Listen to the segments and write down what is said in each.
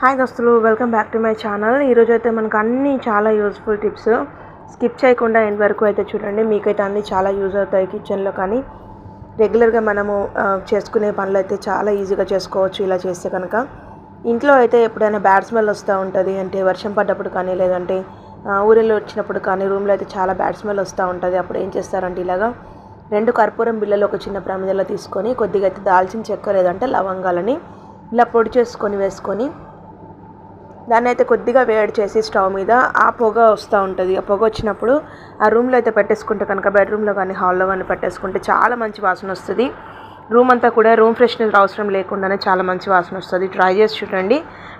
Hi దోస్తులు welcome back to my channel. ఈరోజు అయితే మనకు అన్ని చాలా యూస్ఫుల్ టిప్స్. స్కిప్ చేయకుండా ఎండ్ వరకు అయితే చూడండి. మీకైతే అన్నీ చాలా యూజ్ అవుతాయి కిచెన్లో కానీ. రెగ్యులర్గా మనము చేసుకునే పనులు అయితే చాలా ఈజీగా చేసుకోవచ్చు ఇలా చేస్తే కనుక. ఇంట్లో అయితే ఎప్పుడైనా బ్యాడ్ స్మెల్ వస్తూ ఉంటుంది. అంటే వర్షం పడ్డప్పుడు కానీ లేదంటే ఊరిలో వచ్చినప్పుడు కానీ రూమ్లో అయితే చాలా బ్యాడ్ స్మెల్ వస్తూ ఉంటుంది. అప్పుడు ఏం చేస్తారంటే ఇలాగా రెండు కర్పూరం బిళ్ళలు ఒక చిన్న ప్రమిదలో తీసుకొని కొద్దిగా అయితే దాల్చిన చెక్క లేదంటే లవంగాలని ఇలా పొడి చేసుకొని వేసుకొని దాన్ని అయితే కొద్దిగా వేడి చేసి స్టవ్ మీద ఆ పొగ వస్తూ ఉంటుంది. ఆ పొగ వచ్చినప్పుడు ఆ రూమ్లో అయితే పెట్టేసుకుంటే కనుక బెడ్రూమ్లో కానీ హాల్లో కానీ పెట్టేసుకుంటే చాలా మంచి వాసన వస్తుంది. రూమ్ అంతా కూడా రూమ్ ఫ్రెషనర్ అవసరం లేకుండానే చాలా మంచి వాసన వస్తుంది. ట్రై చేసి చూడండి.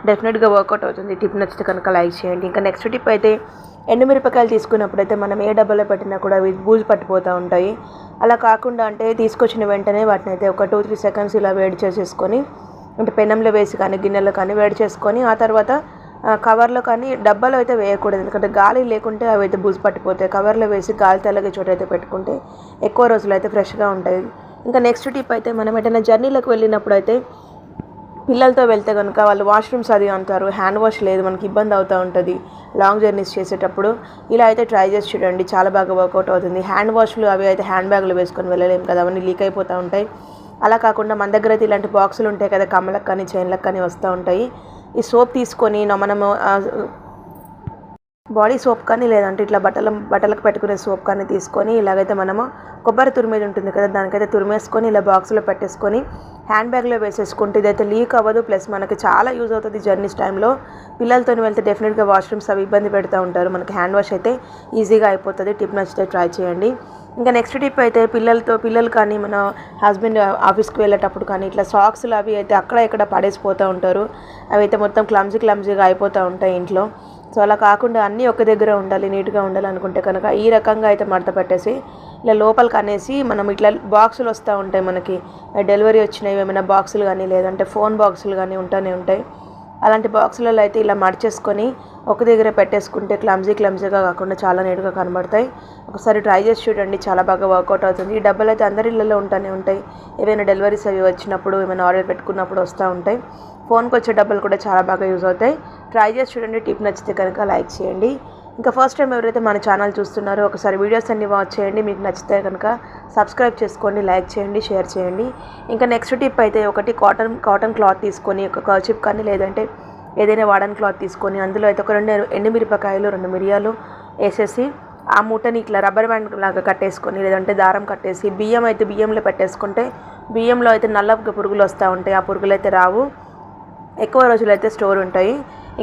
డెఫినెట్గా వర్కౌట్ అవుతుంది. టిప్ నచ్చితే కనుక లైక్ చేయండి. ఇంకా నెక్స్ట్ టిప్ అయితే ఎండుమిరపకాయలు తీసుకున్నప్పుడు అయితే మనం ఏ డబ్బాలో పెట్టినా కూడా అవి బూజు పట్టిపోతూ ఉంటాయి. అలా కాకుండా అంటే తీసుకొచ్చిన వెంటనే వాటిని అయితే ఒక టూ త్రీ సెకండ్స్ ఇలా వేడి చేసేసుకొని అంటే పెనంలో వేసి కానీ గిన్నెలో కానీ వేడి చేసుకొని ఆ తర్వాత కవర్లో కానీ డబ్బాలో అయితే వేయకూడదు. ఎందుకంటే గాలి లేకుంటే అవి అయితే బూజు పట్టిపోతాయి. కవర్లో వేసి గాలి తెల్లగే చోట అయితే పెట్టుకుంటే ఎక్కువ రోజులు అయితే ఫ్రెష్గా ఉంటాయి. ఇంకా నెక్స్ట్ టిప్ అయితే మనం ఎటైనా జర్నీలకు వెళ్ళినప్పుడు అయితే పిల్లలతో వెళ్తే కనుక వాళ్ళు వాష్రూమ్స్ అది అంటారు. హ్యాండ్ వాష్ లేదు మనకి ఇబ్బంది అవుతూ ఉంటుంది. లాంగ్ జర్నీస్ చేసేటప్పుడు ఇలా అయితే ట్రై చేసి చూడండి. చాలా బాగా వర్కౌట్ అవుతుంది. హ్యాండ్ వాష్లు అవి అయితే హ్యాండ్ బ్యాగ్లు వేసుకొని వెళ్ళలేము కదా అవన్నీ లీక్ అయిపోతూ ఉంటాయి. అలా కాకుండా మన దగ్గర అయితే ఇలాంటి బాక్సులు ఉంటాయి కదా కమ్మలకు కానీ చైన్లకు కానీ వస్తూ ఉంటాయి. ఈ సోప్ తీసుకొని మనము బాడీ సోప్ కానీ లేదంటే ఇట్లా బట్టల బట్టలకు పెట్టుకునే సోప్ కానీ తీసుకొని ఇలాగైతే మనము కొబ్బరి తురిమేది ఉంటుంది కదా దానికైతే తురిమేసుకొని ఇలా బాక్స్లో పెట్టేసుకొని హ్యాండ్ బ్యాగ్లో వేసేసుకుంటే ఇదైతే లీక్ అవ్వదు. ప్లస్ మనకి చాలా యూజ్ అవుతుంది జర్నీస్ టైంలో. పిల్లలతో వెళ్తే డెఫినెట్గా వాష్రూమ్స్ అవి ఇబ్బంది పెడుతూ ఉంటారు. మనకి హ్యాండ్ వాష్ అయితే ఈజీగా అయిపోతుంది. టిప్ నచ్చితే ట్రై చేయండి. ఇంకా నెక్స్ట్ టిప్ అయితే పిల్లలతో పిల్లలు కానీ మన హస్బెండ్ ఆఫీస్కి వెళ్ళేటప్పుడు కానీ ఇట్లా సాక్స్లు అవి అయితే అక్కడ ఇక్కడ పడేసిపోతూ ఉంటారు. అవి అయితే మొత్తం క్లమ్జీ క్లమ్జీగా అయిపోతూ ఉంటాయి ఇంట్లో. సో అలా కాకుండా అన్నీ ఒక దగ్గర ఉండాలి నీట్గా ఉండాలి అనుకుంటే కనుక ఈ రకంగా అయితే మడత పెట్టేసి ఇలా లోపలికి అనేసి మనం ఇట్లా బాక్సులు వస్తూ ఉంటాయి మనకి. డెలివరీ వచ్చినవి ఏమైనా బాక్సులు కానీ లేదంటే ఫోన్ బాక్సులు కానీ ఉంటూనే ఉంటాయి. అలాంటి బాక్సులలో అయితే ఇలా మడిచేసుకొని ఒక దగ్గర పెట్టేసుకుంటే క్లమ్జీ క్లమ్జీగా కాకుండా చాలా నీట్గా కనబడతాయి. ఒకసారి ట్రై చేసి చూడండి చాలా బాగా వర్కౌట్ అవుతుంది. ఈ డబ్బాలు అయితే అందరి ఇళ్ళలో ఉంటూనే ఉంటాయి. ఏవైనా డెలివరీస్ అవి వచ్చినప్పుడు ఏమైనా ఆర్డర్ పెట్టుకున్నప్పుడు వస్తూ ఉంటాయి. ఫోన్కి వచ్చే డబ్బాలు కూడా చాలా బాగా యూజ్ అవుతాయి. ట్రై చేసి చూడండి టిప్ నచ్చితే కనుక లైక్ చేయండి. ఇంకా ఫస్ట్ టైం ఎవరైతే మన ఛానల్ చూస్తున్నారో ఒకసారి వీడియోస్ అన్ని వాచ్ చేయండి. మీకు నచ్చితే కనుక సబ్స్క్రైబ్ చేసుకోండి లైక్ చేయండి షేర్ చేయండి. ఇంకా నెక్స్ట్ టిప్ అయితే ఒకటి కాటన్ కాటన్ క్లాత్ తీసుకొని ఒక కర్చిప్ కానీ లేదంటే ఏదైనా వాడని క్లాత్ తీసుకొని అందులో అయితే ఒక రెండు ఎండుమిరపకాయలు రెండు మిరియాలు వేసేసి ఆ మూటని ఇట్లా రబ్బర్ బ్యాండ్ లాగా కట్టేసుకొని లేదంటే దారం కట్టేసి బియ్యం అయితే బియ్యంలో పెట్టేసుకుంటే బియ్యంలో అయితే నల్ల పురుగులు వస్తూ ఉంటాయి. ఆ పురుగులు అయితే రావు. ఎక్కువ రోజులు అయితే స్టోర్ ఉంటాయి.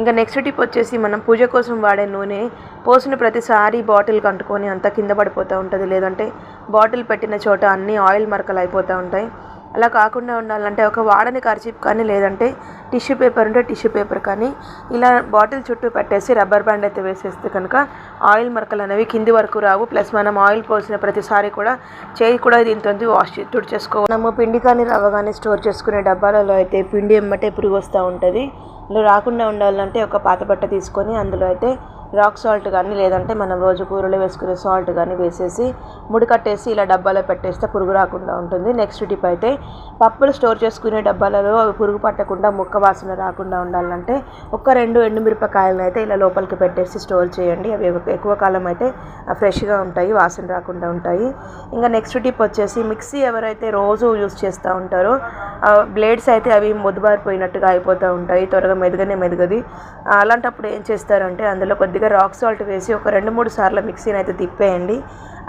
ఇంకా నెక్స్ట్ టిప్ వచ్చేసి మనం పూజ కోసం వాడే నూనె పోసిన ప్రతిసారి బాటిల్ కంటుకొని అంతా కింద పడిపోతూ ఉంటుంది. లేదంటే బాటిల్ పెట్టిన చోట అన్ని ఆయిల్ మరకలు అయిపోతూ ఉంటాయి. అలా కాకుండా ఉండాలంటే ఒక వాడని కర్చీప్ కానీ లేదంటే టిష్యూ పేపర్ ఉంటే టిష్యూ పేపర్ కానీ ఇలా బాటిల్ చుట్టూ పెట్టేసి రబ్బర్ బ్యాండ్ అయితే వేసేస్తే కనుక ఆయిల్ మరకలు అనేవి కింది వరకు రావు. ప్లస్ మనం ఆయిల్ పోసిన ప్రతిసారి కూడా చేయి కూడా దీంతో వాష్ చే- తుడిచేసుకో మనము పిండి కానీ రవ్వ కానీ స్టోర్ చేసుకునే డబ్బాలలో అయితే పిండి ఎమ్మటే పురుగు వస్తూ ఉంటుంది. ఇలా రాకుండా ఉండాలంటే ఒక పాత బట్ట తీసుకొని అందులో అయితే రాక్ సాల్ట్ కానీ లేదంటే మనం రోజు కూరలో వేసుకునే సాల్ట్ కానీ వేసేసి ముడి కట్టేసి ఇలా డబ్బాలో పెట్టేస్తే పురుగు రాకుండా ఉంటుంది. నెక్స్ట్ టిప్ అయితే పప్పులు స్టోర్ చేసుకునే డబ్బాలలో అవి పురుగు పట్టకుండా ముక్క వాసన రాకుండా ఉండాలంటే ఒక రెండు ఎండుమిరపకాయలను అయితే ఇలా లోపలికి పెట్టేసి స్టోర్ చేయండి. అవి ఎక్కువ కాలం అయితే ఫ్రెష్గా ఉంటాయి వాసన రాకుండా ఉంటాయి. ఇంకా నెక్స్ట్ టిప్ వచ్చేసి మిక్సీ ఎవరైతే రోజు యూస్ చేస్తూ ఉంటారో బ్లేడ్స్ అయితే అవి మొద్దుబారిపోయినట్టుగా అయిపోతూ ఉంటాయి త్వరగా మెదగనే మెదగది. అలాంటప్పుడు ఏం చేస్తారంటే అందులో కొద్దిగా రాక్ సాల్ట్ వేసి ఒక రెండు మూడు సార్లు మిక్సీని అయితే తిప్పేయండి.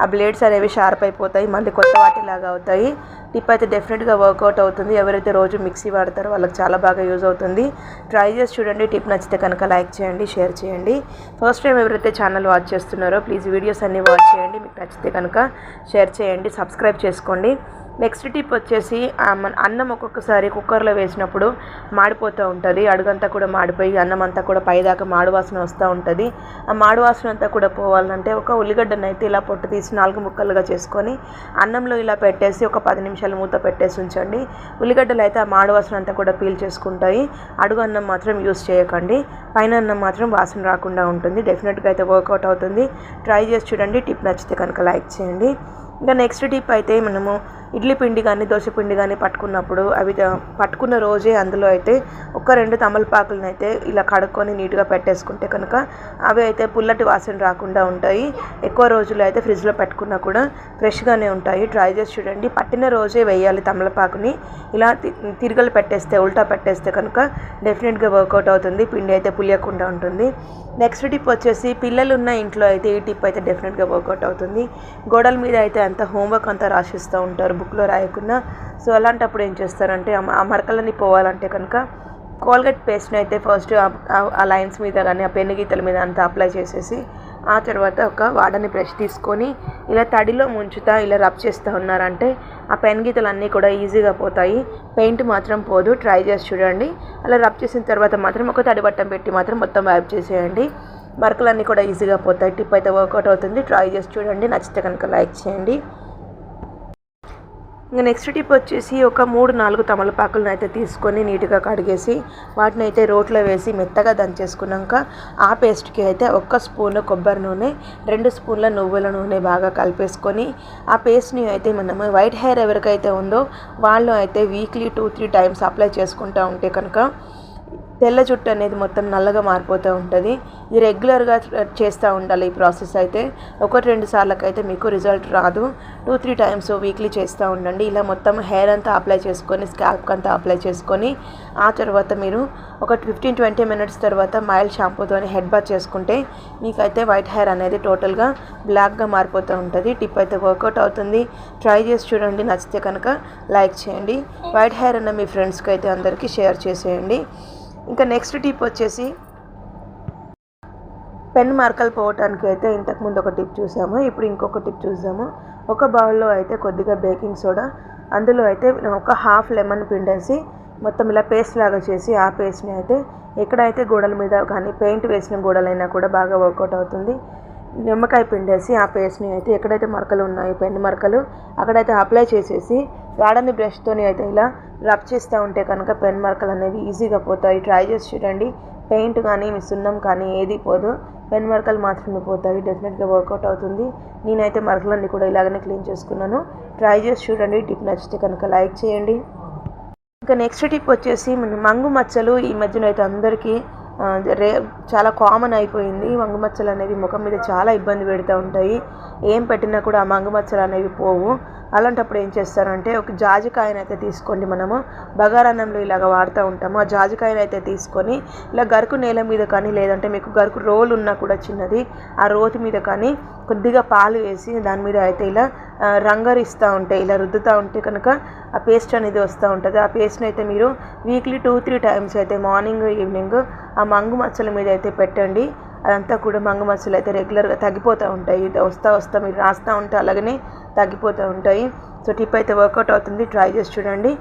ఆ బ్లేడ్స్ అనేవి షార్ప్ అయిపోతాయి మళ్ళీ కొత్త వాటిలాగా అవుతాయి. టిప్ అయితే డెఫినెట్గా వర్కౌట్ అవుతుంది. ఎవరైతే రోజు మిక్సీ వాడతారో వాళ్ళకి చాలా బాగా యూజ్ అవుతుంది. ట్రై చేసి చూడండి. టిప్ నచ్చితే కనుక లైక్ చేయండి షేర్ చేయండి. ఫస్ట్ టైం ఎవరైతే ఛానల్ వాచ్ చేస్తున్నారో ప్లీజ్ వీడియోస్ అన్నీ వాచ్ చేయండి. మీకు నచ్చితే కనుక షేర్ చేయండి సబ్స్క్రైబ్ చేసుకోండి. నెక్స్ట్ టిప్ వచ్చేసి అన్నం ఒక్కొక్కసారి కుక్కర్లో వేసినప్పుడు మాడిపోతూ ఉంటుంది. అడుగంతా కూడా మాడిపోయి అన్నం అంతా కూడా పైదాకా మాడు వాసన వస్తూ ఉంటుంది. ఆ మాడువాసన అంతా కూడా పోవాలంటే ఒక ఉల్లిగడ్డను అయితే ఇలా పొట్టు తీసి నాలుగు ముక్కలుగా చేసుకొని అన్నంలో ఇలా పెట్టేసి ఒక పది నిమిషాలు మూత పెట్టేసి ఉంచండి. ఉల్లిగడ్డలు అయితే ఆ మాడువాసన అంతా కూడా పీల్ చేసుకుంటాయి. అడుగు అన్నం మాత్రం యూస్ చేయకండి. పైన అన్నం మాత్రం వాసన రాకుండా ఉంటుంది. డెఫినెట్గా అయితే వర్కౌట్ అవుతుంది. ట్రై చేసి చూడండి. టిప్ నచ్చితే కనుక లైక్ చేయండి. ఇంకా నెక్స్ట్ టిప్ అయితే మనము ఇడ్లీ పిండి కానీ దోశ పిండి కానీ పట్టుకున్నప్పుడు అవి పట్టుకున్న రోజే అందులో అయితే ఒక రెండు తమలపాకులను అయితే ఇలా కడుక్కొని నీట్గా పెట్టేసుకుంటే కనుక అవి అయితే పుల్లటి వాసన రాకుండా ఉంటాయి. ఎక్కువ రోజులు అయితే ఫ్రిడ్జ్లో పెట్టుకున్నా కూడా ఫ్రెష్గానే ఉంటాయి. ట్రై చేసి చూడండి. పట్టిన రోజే వేయాలి తమలపాకుని. ఇలా తి- తిరగలు పెట్టేస్తే ఉల్టా పెట్టేస్తే కనుక డెఫినెట్గా వర్కౌట్ అవుతుంది. పిండి అయితే పులియకుండా ఉంటుంది. నెక్స్ట్ టిప్ వచ్చేసి పిల్లలు ఉన్న ఇంట్లో అయితే ఈ టిప్ అయితే డెఫినెట్గా వర్కౌట్ అవుతుంది. గోడల మీద అయితే అంత హోంవర్క్ అంతా రాసిస్తూ ఉంటారు. బుక్లో రాయకుండా సో అలాంటప్పుడు ఏం చేస్తారంటే ఆ ఆ మరకలని పోవాలంటే కనుక కోల్గేట్ పేస్ట్ని అయితే ఫస్ట్ ఆ లైన్స్ మీద కానీ ఆ పెన్ను గీతల మీద అంతా అప్లై చేసేసి ఆ తర్వాత ఒక వాడని బ్రష్ తీసుకొని ఇలా తడిలో ముంచుతా ఇలా రబ్ చేస్తూ ఉన్నారంటే ఆ పెన్ గీతలు అన్నీ కూడా ఈజీగా పోతాయి. పెయింట్ మాత్రం పోదు. ట్రై చేసి చూడండి. అలా రబ్ చేసిన తర్వాత మాత్రం ఒక తడి బట్టం పెట్టి మాత్రం మొత్తం వైప్ చేసేయండి. మరకలన్నీ కూడా ఈజీగా పోతాయి. టిప్ అయితే వర్కౌట్ అవుతుంది. ట్రై చేసి చూడండి. నచ్చితే కనుక లైక్ చేయండి. ఇంకా నెక్స్ట్ టిప్ వచ్చేసి ఒక మూడు నాలుగు తమలపాకులను అయితే తీసుకొని నీట్గా కడిగేసి వాటిని అయితే రోట్లో వేసి మెత్తగా దంచేసుకున్నాక ఆ పేస్ట్కి అయితే ఒక్క స్పూన్ కొబ్బరి నూనె రెండు స్పూన్ల నువ్వుల నూనె బాగా కలిపేసుకొని ఆ పేస్ట్ని అయితే మనము వైట్ హెయిర్ ఎవరికైతే ఉందో వాళ్ళు అయితే weekly two three times apply చేసుకుంటూ ఉంటే కనుక తెల్ల జుట్టు అనేది మొత్తం నల్లగా మారిపోతూ ఉంటుంది. ఇది రెగ్యులర్గా చేస్తూ ఉండాలి ఈ ప్రాసెస్ అయితే. ఒకటి రెండు సార్లకైతే మీకు రిజల్ట్ రాదు. టూ త్రీ టైమ్స్ వీక్లీ చేస్తూ ఉండండి. ఇలా మొత్తం హెయిర్ అంతా అప్లై చేసుకొని స్కాల్ప్ అంతా అప్లై చేసుకొని ఆ తర్వాత మీరు ఒక ఫిఫ్టీన్ ట్వంటీ మినిట్స్ తర్వాత మైల్డ్ షాంపూతో హెడ్ బాత్ చేసుకుంటే మీకైతే వైట్ హెయిర్ అనేది టోటల్గా బ్లాక్గా మారిపోతూ ఉంటుంది. టిప్ అయితే వర్కౌట్ అవుతుంది. ట్రై చేసి చూడండి. నచ్చితే కనుక లైక్ చేయండి. వైట్ హెయిర్ అన్న మీ ఫ్రెండ్స్కి అయితే అందరికీ షేర్ చేసేయండి. ఇంకా నెక్స్ట్ టిప్ వచ్చేసి పెన్ మార్కలు పోవటానికి అయితే ఇంతకుముందు ఒక టిప్ చూసాము ఇప్పుడు ఇంకొక టిప్ చూసాము. ఒక బౌల్లో అయితే కొద్దిగా బేకింగ్ సోడా అందులో అయితే ఒక హాఫ్ లెమన్ పిండేసి మొత్తం ఇలా పేస్ట్ లాగా చేసి ఆ పేస్ట్ని అయితే ఎక్కడైతే గోడల మీద కానీ పెయింట్ వేసిన గోడలైనా కూడా బాగా వర్కౌట్ అవుతుంది. నిమ్మకాయ పిండేసి ఆ పేస్ట్ని అయితే ఎక్కడైతే మరకలు ఉన్నాయో పెన్ మరకలు అక్కడైతే అప్లై చేసేసి వాడని బ్రష్తోని అయితే ఇలా రబ్ చేస్తూ ఉంటే కనుక పెన్ మరకలు అనేవి ఈజీగా పోతాయి. ట్రై చేసి చూడండి. పెయింట్ కానీ మీ సున్నం కానీ ఏది పోదు. పెన్ మరకలు మాత్రమే పోతాయి. డెఫినెట్గా వర్కౌట్ అవుతుంది. నేనైతే మరకలన్నీ కూడా ఇలాగనే క్లీన్ చేసుకున్నాను. ట్రై చేసి చూడండి. టిప్ నచ్చితే కనుక లైక్ చేయండి. ఇంకా నెక్స్ట్ టిప్ వచ్చేసి మంగు మచ్చలు. ఈ మధ్యన అయితే అందరికీ రే చాలా కామన్ అయిపోయింది. మంగుమచ్చలు అనేవి ముఖం మీద చాలా ఇబ్బంది పెడుతూ ఉంటాయి. ఏం పెట్టినా కూడా ఆ మంగుమచ్చలు అనేవి పోవు. అలాంటప్పుడు ఏం చేస్తారంటే ఒక జాజికాయను అయితే తీసుకోండి మనము. బగారాన్నంలో ఇలాగ వాడుతూ ఉంటాము. ఆ జాజికాయను అయితే తీసుకొని ఇలా గరుకు నేల మీద కానీ లేదంటే మీకు గరుకు రోల్ ఉన్నా కూడా చిన్నది ఆ రోతి మీద కానీ కొద్దిగా పాలు వేసి దాని మీద అయితే ఇలా రంగరిస్తూ ఉంటే ఇలా రుద్దుతూ ఉంటే కనుక ఆ పేస్ట్ అనేది వస్తూ ఉంటుంది. ఆ పేస్ట్ని అయితే మీరు వీక్లీ టూ త్రీ టైమ్స్ అయితే మార్నింగ్ ఈవినింగ్ ఆ మంగు మచ్చల మీద అయితే పెట్టండి. అదంతా కూడా మంగ మచ్చలు అయితే రెగ్యులర్గా తగ్గిపోతూ ఉంటాయి. వస్తా వస్తా మీరు రాస్తూ ఉంటే అలాగనే తగ్గిపోతూ ఉంటాయి. సో టిప్ అయితే వర్కౌట్ అవుతుంది. ట్రై చేసి చూడండి.